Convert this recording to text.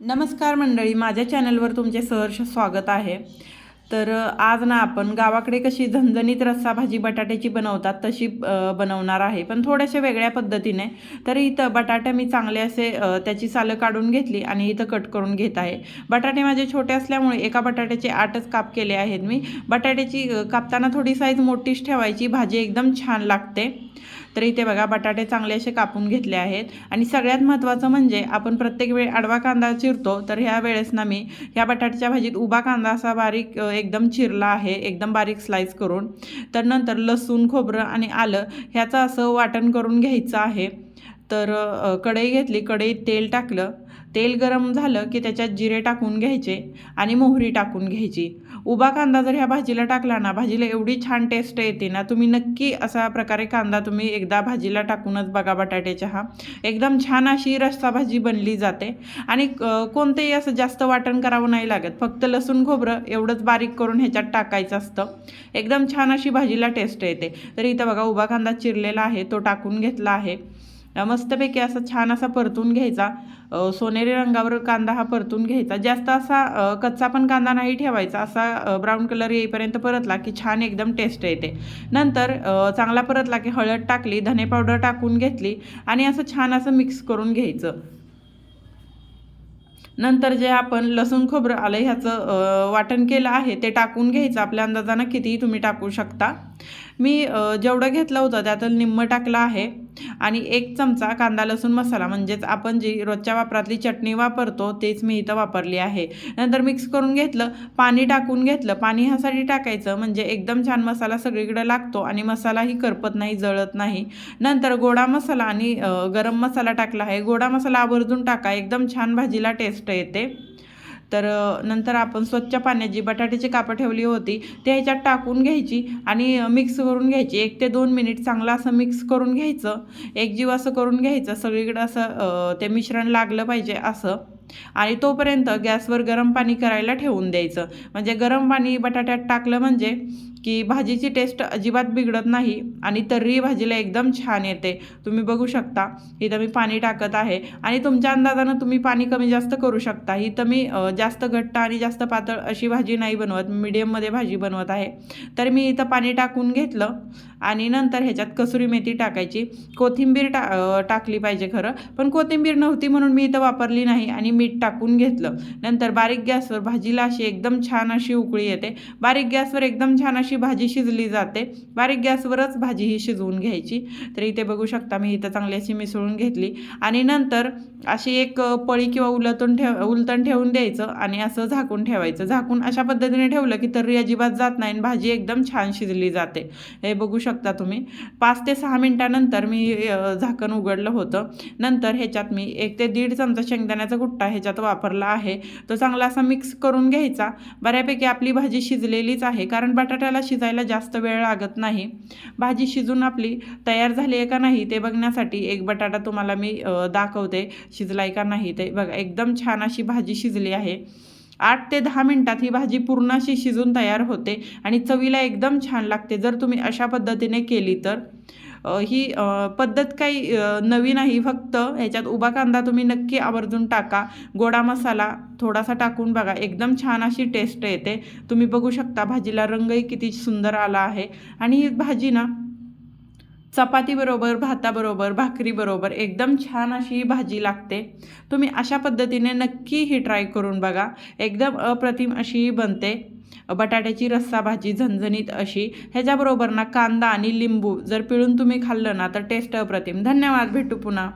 नमस्कार मंडळी माझ्या चॅनलवर तुमचे सहर्ष स्वागत आहे. तर आज ना आपण गावाकडे कशी झणझणीत रस्सा भाजी बटाट्याची बनवतात तशी बनवणार आहे. पण थोड्याशा वेगळ्या पद्धतीने. तर इथं बटाटे मी चांगले असे त्याची सालं काढून घेतली आणि इथं कट करून घेत आहे. बटाटे माझे छोटे असल्यामुळे एका बटाट्याचे आठच काप केले आहेत मी. बटाट्याची कापताना थोडी साईज मोठीच ठेवायची. भाजी एकदम छान लागते. तर इथे बघा बटाटे चांगले असे कापून घेतले आहेत. आणि सगळ्यात महत्त्वाचं म्हणजे आपण प्रत्येक वेळ आडवा कांदा चिरतो तर ह्या वेळेस ना मी ह्या बटाट्याच्या भाजीत उभा कांदा असा बारीक एकदम चिरला आहे एकदम बारीक स्लाईस करून. तर नंतर लसूण खोबरं आणि आलं ह्याचं असं वाटण करून घ्यायचं आहे. तर कढई घेतली कढईत तेल टाकलं. तेल गरम झालं की त्याच्यात जिरे टाकून घ्यायचे आणि मोहरी टाकून घ्यायची. उभा कांदा जर ह्या भाजीला टाकला ना भाजीला एवढी छान टेस्ट येते ना तुम्ही नक्की असा प्रकारे कांदा तुम्ही एकदा भाजीला टाकूनच बघा बटाट्याच्या हा. एकदम छान अशी रस्सा भाजी बनली जाते. आणि कोणतेही असं जास्त वाटण करावं नाही लागत फक्त लसूण खोबरं एवढंच बारीक करून ह्याच्यात टाकायचं असतं. एकदम छान अशी भाजीला टेस्ट येते. तर इथं बघा उभा कांदा चिरलेला आहे तो टाकून घेतला आहे. मस्तपैकी असा छान असा परतून घ्यायचा. सोनेरी रंगावर कांदा हा परतून घ्यायचा. जास्त असा कच्चा पण कांदा नाही ठेवायचा. असा ब्राऊन कलर येईपर्यंत परतला की छान एकदम टेस्ट येते. नंतर चांगला परतला की हळद टाकली धने पावडर टाकून घेतली आणि असं छान असं मिक्स करून घ्यायचं. नंतर जे आपण लसूण खोबरं आलं ह्याचं वाटण केलं आहे ते टाकून घ्यायचं. आपल्या अंदाजानं कितीही तुम्ही टाकू शकता. मी जेवढं घेतलं होतं त्यातलं निम्मं टाकलं आहे. आणि एक चमचा कांदा लसूण मसाला म्हणजेच आपण जी रोजच्या वापरातली चटणी वापरतो तेच मी इथं वापरली आहे. नंतर मिक्स करून घेतलं पाणी टाकून घेतलं. पाणी ह्यासाठी टाकायचं म्हणजे एकदम छान मसाला सगळीकडे लागतो आणि मसालाही करपत नाही जळत नाही. नंतर गोडा मसाला आणि गरम मसाला टाकला आहे. गोडा मसाला आवर्जून टाका एकदम छान भाजीला टेस्ट येते. तर नंतर आपण स्वच्छ पाण्यात जी बटाट्याची कापं ठेवली होती ते ह्याच्यात टाकून घ्यायची आणि मिक्स करून घ्यायची. एक ते दोन मिनिट चांगलं असं मिक्स करून घ्यायचं. एकजीव असं करून घ्यायचं. सगळीकडं असं ते मिश्रण लागलं पाहिजे असं. आणि तोपर्यंत गॅसवर गरम पाणी करायला ठेवून द्यायचं. म्हणजे गरम पाणी बटाट्यात टाकलं म्हणजे की भाजीची टेस्ट अजिबात बिघडत नाही आणि तर्री भाजीला एकदम छान येते. तुम्ही बघू शकता इथं मी पाणी टाकत आहे आणि तुमच्या अंदाजानं तुम्ही पाणी कमी जास्त करू शकता. इथं मी जास्त घट्ट आणि जास्त पातळ अशी भाजी नाही बनवत मीडियममध्ये भाजी बनवत आहे. तर मी इथं पाणी टाकून घेतलं आणि नंतर ह्याच्यात कसुरी मेथी टाकायची. कोथिंबीर टा टाकली पाहिजे खरं पण कोथिंबीर नव्हती म्हणून मी इथं वापरली नाही आणि मीठ टाकून घेतलं. नंतर बारीक गॅसवर भाजीला अशी एकदम छान अशी उकळी येते. बारीक गॅसवर एकदम छान अशी भाजी शिजली जाते. बारीक गॅसवरच भाजी ही शिजवून घ्यायची. तर इथे बघू शकता मी इथं चांगली अशी मिसळून घेतली. आणि नंतर अशी एक पळी किंवा उलटून ठेव उलटण ठेवून द्यायचं आणि असं झाकून ठेवायचं. झाकून अशा पद्धतीने ठेवलं की तर्री अजिबात जात नाही आणि भाजी एकदम छान शिजली जाते. हे बघू शकता तुम्ही. पाच ते सहा मिनटानंतर मी झाकण उघडलं होतं. नंतर ह्याच्यात मी एक ते दीड चमचा शेंगदाण्याचा गुट्टा ह्याच्यात वापरला आहे. तो चांगला असा मिक्स करून घ्यायचा. बऱ्यापैकी आपली भाजी शिजलेलीच आहे. कारण बटाट्याला शिजायला जास्त वेळ लागत नाही. भाजी शिजून आपली तयार झाली आहे का नाही ते बघण्यासाठी एक बटाटा तुम्हाला मी दाखवते दाखवते. शिजलाय का नाही ते बघा एकदम छान अशी भाजी शिजली आहे. आठ ते दहा मिनटात ही भाजी पूर्ण अशी शिजून तयार होते आणि चवीला एकदम छान लागते. जर तुम्ही अशा पद्धतीने केली तर. ही पद्धत काही नवी नवीन आहे फक्त ह्याच्यात उभा कांदा तुम्ही नक्की आवर्जून टाका. गोडा मसाला थोडासा टाकून बघा. एकदम छान अशी टेस्ट येते. तुम्ही बघू शकता भाजीला रंगही किती सुंदर आला आहे. आणि ही भाजी ना चपातीबरोबर भाताबरोबर भाकरीबरोबर एकदम छान अशी ही भाजी लागते. तुम्ही अशा पद्धतीने नक्की ही ट्राय करून बघा. एकदम अप्रतिम अशी ही बनते. बटाट्याची रस्सा भाजी झणझणीत अशी ह्याच्याबरोबर ना कांदा आणि लिंबू जर पिळून तुम्ही खाल्लं ना तर टेस्ट अप्रतिम. धन्यवाद भेटू पुन्हा.